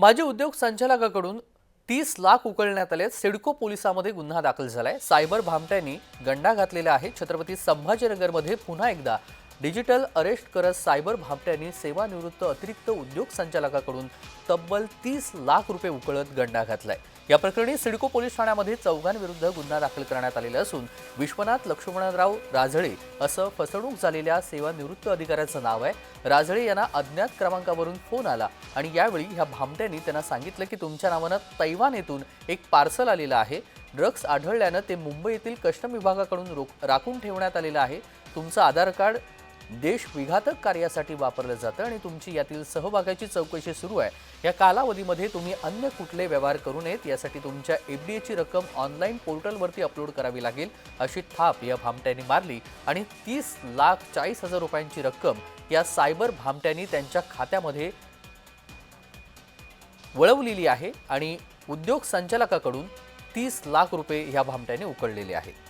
माजी उद्योग संचालकाकडून तीस लाख उकळण्यात आले. सिडको पोलिसामध्ये गुन्हा दाखल झालाय. सायबर भामट्यांनी गंडा घातलेला आहे. छत्रपती संभाजीनगरमध्ये पुन्हा एकदा डिजिटल अरेस्ट करत सायबर भामट्यांनी सेवानिवृत्त अतिरिक्त उद्योग संचालकाकडून तब्बल तीस लाख रुपये उकळत गंडा घातलाय. या प्रकरणी सिडको पोलीस ठाण्यामध्ये चौघांविरुद्ध गुन्हा दाखल करण्यात आलेला असून विश्वनाथ लक्ष्मणराव राजळे असं फसवणूक झालेल्या सेवानिवृत्त अधिकाऱ्याचं नाव आहे. राजळे यांना अज्ञात क्रमांकावरून फोन आला आणि यावेळी ह्या भामट्यांनी त्यांना सांगितलं की तुमच्या नावानं तैवान येथून एक पार्सल आलेलं आहे. ड्रग्ज आढळल्यानं ते मुंबई येथील कस्टम विभागाकडून रोख राखून ठेवण्यात आलेलं आहे. तुमचं आधार कार्ड देश विघातक कार्यासाठी वापरलं जातं आणि तुमची यातील सहभागाची चौकशी सुरू आहे. या कालावधीमध्ये तुम्ही अन्य कुठले व्यवहार करू नयेत यासाठी तुमच्या एफ डी एची रक्कम ऑनलाईन पोर्टलवरती अपलोड करावी लागेल अशी थाप या भामट्यांनी मारली आणि तीस लाख चाळीस हजार रुपयांची रक्कम या सायबर भामट्यांनी त्यांच्या खात्यामध्ये वळवलेली आहे आणि उद्योग संचालकाकडून तीस लाख रुपये ह्या भामट्याने उकळलेले आहेत.